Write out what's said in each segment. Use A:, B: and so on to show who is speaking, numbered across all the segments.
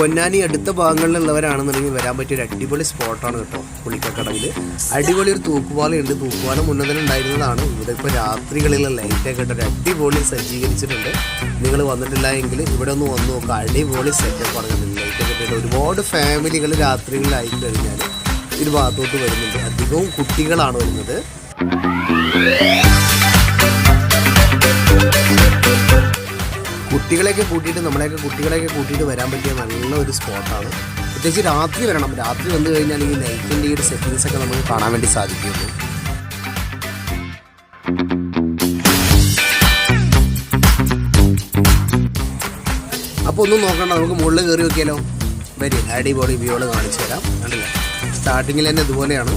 A: പൊന്നാനി അടുത്ത ഭാഗങ്ങളിലുള്ളവരാണെന്നുണ്ടെങ്കിൽ വരാൻ പറ്റിയ ഒരു അടിപൊളി സ്പോട്ടാണ് കേട്ടോ പുളിക്കക്കടവിൽ അടിപൊളി ഒരു തൂക്കുപാലയുണ്ട് തൂക്കുപാലം മുന്നേ ഉണ്ടായിരുന്നതാണ്. ഇവിടെ ഇപ്പോൾ രാത്രികളിലെ ലൈറ്റൊക്കെ ഇട്ട് ഒരു അടിപൊളി സജ്ജീകരിച്ചിട്ടുണ്ട്. നിങ്ങൾ വന്നിട്ടില്ല എങ്കിൽ ഇവിടെ ഒന്ന് വന്ന് നോക്കുക അടിപൊളി സെറ്റപ്പ് പറഞ്ഞിട്ടുണ്ട് ലൈറ്റൊക്കെ ഇട്ടിട്ട് ഒരുപാട് ഫാമിലികൾ രാത്രികളിലായി കഴിഞ്ഞാൽ ഒരു ഭാഗത്തോട്ട് വരുന്നുണ്ട്. അധികവും കുട്ടികളാണ് വരുന്നത്. കുട്ടികളെയൊക്കെ കൂട്ടിയിട്ട് നമ്മളെയൊക്കെ കുട്ടികളെയൊക്കെ കൂട്ടിയിട്ട് വരാൻ പറ്റിയ നല്ല ഒരു സ്പോട്ടാണ്. പ്രത്യേകിച്ച് രാത്രി വരണം. രാത്രി വന്നു കഴിഞ്ഞാൽ ഈ ലൈറ്റിന്റെ ഈ ഒരു സെറ്റിങ്സ് ഒക്കെ നമുക്ക് കാണാൻ വേണ്ടി സാധിക്കുള്ളൂ അപ്പോൾ ഒന്നും നോക്കണ്ട നമുക്ക് മുകളിൽ കയറി നോക്കിയാലോ? വരും. അടിപൊളി വ്യൂകൾ കാണിച്ചു തരാം. കണ്ടില്ലേ? സ്റ്റാർട്ടിങ്ങിൽ തന്നെ ഇതുപോലെയാണ്.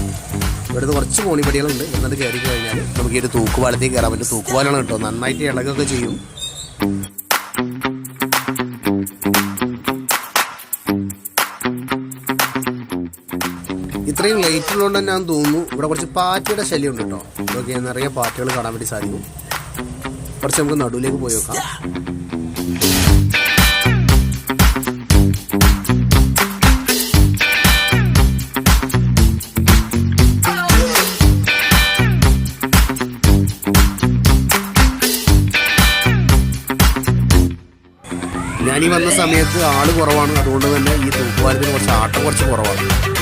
A: ഇവിടുന്ന് കുറച്ച് കോണിപ്പടികളുണ്ട്. എന്നിട്ട് കയറി കഴിഞ്ഞാൽ നമുക്ക് ഈ ഒരു തൂക്കുപാലത്തേക്ക് കയറാൻ പറ്റും. തൂക്കുപാലാണ് കേട്ടോ. നന്നായിട്ട് ഇളകൊക്കെ ചെയ്യും. ഇത്രയും ലൈറ്റ് ഉള്ളതുകൊണ്ട് തന്നെ ഞാൻ തോന്നുന്നു. ഇവിടെ കുറച്ച് പാറ്റയുടെ ശല്യം ഉണ്ട് കേട്ടോ. ഇതൊക്കെ നിറയെ പാറ്റകൾ കാണാൻ വേണ്ടി സാധിക്കും. കുറച്ച് നമുക്ക് നടുവിലേക്ക് പോയി നോക്കാം. ഞാനീ വന്ന സമയത്ത് ആൾ കുറവാണ്. അതുകൊണ്ട് തന്നെ ഈ തൂപ്പുവാരത്തിന് കുറച്ച് ആട്ടം കുറച്ച് കുറവാണ്.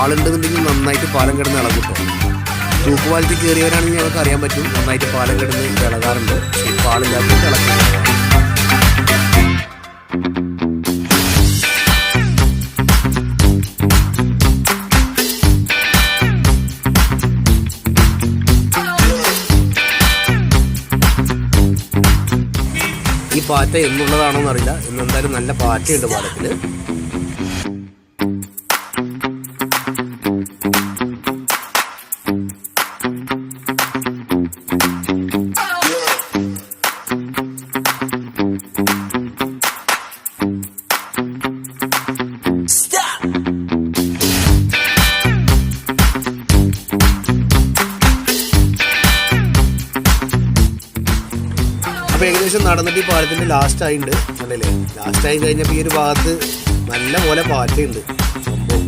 A: ആളുണ്ടെന്നുണ്ടെങ്കിൽ നന്നായിട്ട് പാലം കിടന്ന് ഇളകുട്ടോ തൂക്കുപാലത്തിൽ കയറിയവരാണെങ്കിൽ ഞങ്ങൾക്ക് അറിയാൻ പറ്റും. നന്നായിട്ട് പാലം കിടന്ന് ഇളകാറുണ്ട്. പക്ഷേ ഇപ്പോൾ ഈ പാറ്റ എന്നുള്ളതാണോ എന്നറിയില്ല ഇന്ന് എന്തായാലും നല്ല പാറ്റയുണ്ട് പാലത്തിൽ. അപ്പൊ ഏകദേശം നടന്നിട്ട് ഈ പാലത്തിന്റെ ലാസ്റ്റ് ആയിട്ടുണ്ട് കണ്ടില്ലേ? ലാസ്റ്റ് ആയി കഴിഞ്ഞപ്പോൾ ഈ ഒരു ഭാഗത്ത് നല്ല പോലെ പാറ്റയുണ്ട്. സംഭവം.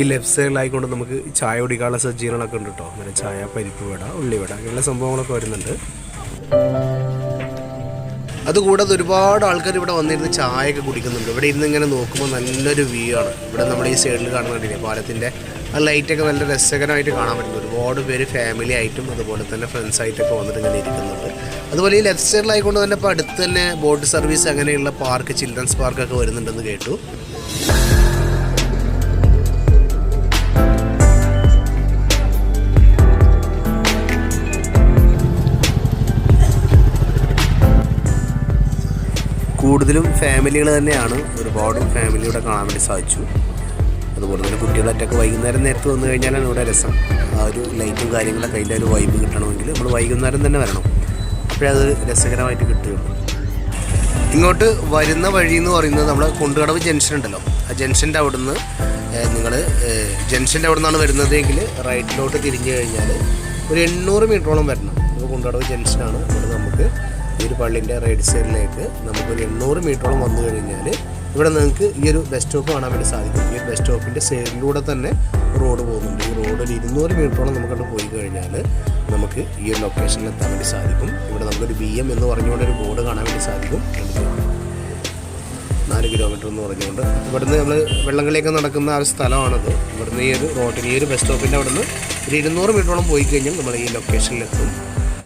A: ഈ ലെഫ്റ്റ് സൈഡിലായിക്കൊണ്ട് നമുക്ക് ചായ കുടിക്കാനുള്ള സജ്ജീകരണങ്ങളൊക്കെ ഉണ്ട് കേട്ടോ അങ്ങനെ ചായ പരിപ്പ് വട ഉള്ളിവട അങ്ങനെയുള്ള സംഭവങ്ങളൊക്കെ വരുന്നുണ്ട്. അതുകൂടാതെ ഒരുപാട് ആൾക്കാർ ഇവിടെ വന്നിരുന്ന് ചായയൊക്കെ കുടിക്കുന്നുണ്ട്. ഇവിടെ ഇരുന്ന് ഇങ്ങനെ നോക്കുമ്പോൾ നല്ലൊരു വ്യൂ ആണ്. ഇവിടെ നമ്മൾ ഈ സൈഡിൽ കാണുന്നുണ്ടില്ലേ പാലത്തിന്റെ ആ ലൈറ്റൊക്കെ നല്ല രസകരമായിട്ട് കാണാൻ പറ്റുന്നു ഒരുപാട് പേര് ഫാമിലി ആയിട്ടും അതുപോലെ തന്നെ ഫ്രണ്ട്സ് ആയിട്ടൊക്കെ വന്നിട്ട് ഇങ്ങനെ ഇരിക്കുന്നുണ്ട്. അതുപോലെ ഈ ലെഫ്റ്റ് സൈഡിലായിക്കൊണ്ട് തന്നെ ഇപ്പോൾ അടുത്ത് തന്നെ ബോട്ട് സർവീസ് അങ്ങനെയുള്ള പാർക്ക് ചിൽഡ്രൻസ് പാർക്കൊക്കെ വരുന്നുണ്ടെന്ന് കേട്ടു. കൂടുതലും ഫാമിലികൾ തന്നെയാണ് ഒരുപാട് ഫാമിലി കാണാൻ വേണ്ടി സാധിച്ചു. അതുപോലെ തന്നെ കുട്ടികളൊറ്റൊക്കെ വൈകുന്നേരം നേരത്തെ വന്നു കഴിഞ്ഞാലാണ് ഇവിടെ രസം. ആ ഒരു ലൈറ്റും കാര്യങ്ങളൊക്കെ അതിന്റെ ഒരു വൈബ് കിട്ടണമെങ്കിൽ നമ്മൾ വൈകുന്നേരം തന്നെ വരണം. അപ്പോഴേ അത് രസകരമായിട്ട് കിട്ടുകയുള്ളൂ. ഇങ്ങോട്ട് വരുന്ന വഴി എന്ന് പറയുന്നത് നമ്മുടെ കുണ്ടുകടവ് ജംഗ്ഷൻ ഉണ്ടല്ലോ. ആ ജംഗ്ഷന്റെ അവിടുന്ന് നിങ്ങൾ ജംഗ്ഷന്റെ അവിടെ നിന്നാണ് വരുന്നതെങ്കിൽ റൈറ്റിലോട്ട് തിരിഞ്ഞു കഴിഞ്ഞാൽ ഒരു എണ്ണൂറ് മീറ്ററോളം വരണം. ഇപ്പോൾ കുണ്ടുകടവ് ജംഗ്ഷനാണ് അവിടെ നമുക്ക് ഈ ഒരു പള്ളിന്റെ റൈറ്റ് സൈഡിലേക്ക് നമുക്കൊരു എണ്ണൂറ് മീറ്ററോളം വന്നു കഴിഞ്ഞാൽ ഇവിടെ നിങ്ങൾക്ക് ഈ ഒരു ബസ് സ്റ്റോപ്പ് കാണാൻ വേണ്ടി സാധിക്കും. ഈ ബസ് സ്റ്റോപ്പിന്റെ സൈഡിലൂടെ തന്നെ റോഡ് പോകുന്നുണ്ട്. ഈ റോഡ് ഒരു ഇരുന്നൂറ് മീറ്ററോളം നമുക്കവിടെ പോയി കഴിഞ്ഞാൽ നമുക്ക് ഈ ഒരു ലൊക്കേഷനിൽ എത്താൻ വേണ്ടി സാധിക്കും. ഇവിടെ നമുക്കൊരു ബി എം എന്ന് പറഞ്ഞുകൊണ്ട് ഒരു ബോർഡ് കാണാൻ വേണ്ടി സാധിക്കും. നാല് കിലോമീറ്റർ എന്ന് പറഞ്ഞുകൊണ്ട്. ഇവിടുന്ന് നമ്മൾ വെള്ളങ്ങളിലേക്ക് നടക്കുന്ന ആ ഒരു സ്ഥലമാണത്. ഇവിടുന്ന് ഈ ഒരു റോഡിന് ഈ ഒരു ബസ് സ്റ്റോപ്പിന്റെ അവിടുന്ന് ഒരു ഇരുന്നൂറ് മീറ്ററോളം പോയി കഴിഞ്ഞാൽ നമ്മൾ ഈ ലൊക്കേഷനിലെത്തും